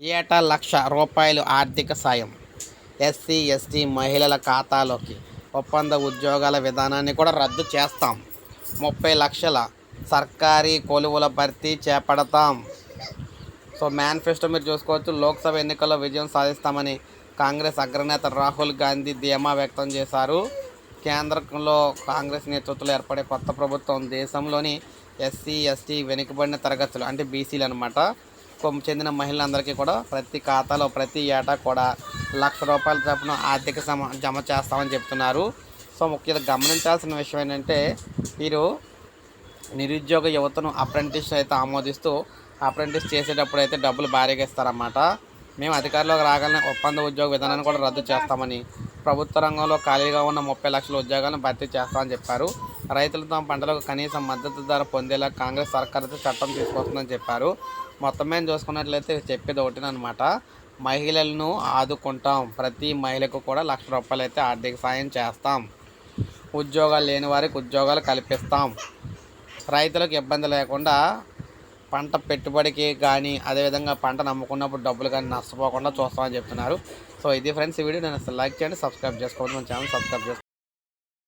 ఏటా లక్ష రూపాయలు ఆర్థిక సాయం? ఎస్సీ ఎస్టీ మహిళల ఖాతాలోకి ఒప్పంద ఉద్యోగాల విధానాన్ని కూడా రద్దు చేస్తాం. ముప్పై లక్షల సర్కారీ కొలువుల భర్తీ చేపడతాం. సో మేనిఫెస్టో మీరు చూసుకోవచ్చు. లోక్సభ ఎన్నికల్లో విజయం సాధిస్తామని కాంగ్రెస్ అగ్రనేత రాహుల్ గాంధీ ధీమా వ్యక్తం చేశారు. కేంద్రంలో కాంగ్రెస్ నేతృత్వంలో ఏర్పడే కొత్త ప్రభుత్వం దేశంలోని ఎస్సీ ఎస్టీ వెనుకబడిన తరగతులు అంటే బీసీలు అనమాట చెందిన మహిళలందరికీ కూడా ప్రతి ఖాతాలో ప్రతి ఏటా కూడా లక్ష రూపాయల చొప్పున ఆర్థిక సమ జమ చేస్తామని చెప్తున్నారు. సో ముఖ్యంగా గమనించాల్సిన విషయం ఏంటంటే వీరు నిరుద్యోగ యువతను అప్రెంటిస్ అయితే ఆమోదిస్తూ అప్రెంటిస్ చేసేటప్పుడు అయితే డబ్బులు భారీగా ఇస్తారన్నమాట మేము అధికారంలోకి రాగానే ఒప్పంద ఉద్యోగ విధానాన్ని కూడా రద్దు చేస్తామని ప్రభుత్వ రంగంలో ఖాళీగా ఉన్న ముప్పై లక్షల ఉద్యోగాలను భర్తీ చేస్తామని చెప్పారు. రైతులు తమ పంటలకు కనీస మద్దతు ధర పొందేలా కాంగ్రెస్ సర్కార్ అయితే చట్టం తీసుకొస్తుందని చెప్పారు. మొత్తం మీద చూసుకున్నట్లయితే చెప్పేది ఒకటినమాట మహిళలను ఆదుకుంటాం. ప్రతి మహిళకు కూడా లక్ష రూపాయలు అయితే ఆర్థిక సాయం చేస్తాం. ఉద్యోగాలు లేని వారికి ఉద్యోగాలు కల్పిస్తాం. రైతులకు ఇబ్బంది లేకుండా పంట పెట్టుబడికి కానీ అదేవిధంగా పంట నమ్ముకున్నప్పుడు డబ్బులు కానీ నష్టపోకుండా చూస్తామని చెప్తున్నారు. సో ఇది ఫ్రెండ్స్ ఈ వీడియో. నేను లైక్ చేయండి సబ్స్క్రైబ్ చేసుకోండి మన ఛానల్ సబ్స్క్రైబ్ చేసుకోండి.